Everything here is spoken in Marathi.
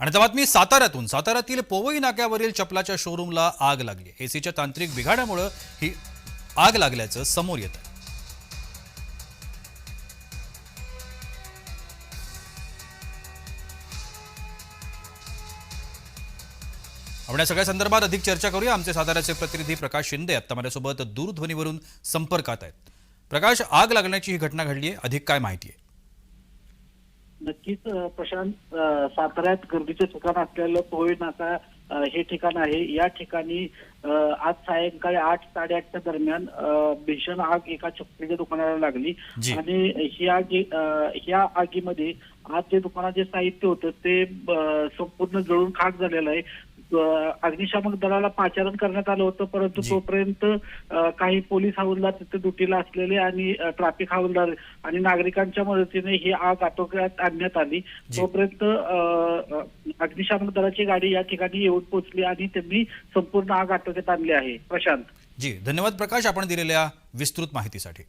आणि आता बातमी साताऱ्यातून साताऱ्यातील पोवई नाक्यावरील चपलाच्या शोरूमला आग लागली. एसीच्या तांत्रिक बिघाड्यामुळं ही आग लागल्याचं समोर येत. आपण या सगळ्या संदर्भात अधिक चर्चा करूया. आमचे साताऱ्याचे प्रतिनिधी प्रकाश शिंदे आता माझ्यासोबत दूरध्वनीवरून संपर्कात आहेत. प्रकाश आग लागण्याची ही घटना घडली आहे अधिक काय माहिती आहे नक्कीच प्रशांत साताऱ्यात गर्दीचे ठिकाण असलेलं पोहे नाका हे ठिकाण आहे. या ठिकाणी आज सायंकाळी आठ साडेआठच्या दरम्यान भीषण आग एका चप्पलीच्या दुकानाला लागली. आणि ही आग अ, ह्या आगीमध्ये आज जे दुकानात जे साहित्य होतं ते संपूर्ण जळून खाक झालेलं आहे. अग्निशामक दलाला पाचारण करण्यात आलं होतं परंतु. तोपर्यंत काही पोलीस हवालदार तिथे ड्युटीला असलेले आणि ट्रॅफिक हवालदार आणि नागरिकांच्या मदतीने ही आग आटोक्यात आणण्यात आली. तोपर्यंत अग्निशामक दलाची गाडी या ठिकाणी येऊन पोहोचली आणि त्यांनी संपूर्ण आग आटोक्यात आणली आहे. प्रशांत. जी. धन्यवाद प्रकाश आपण दिलेल्या विस्तृत माहितीसाठी.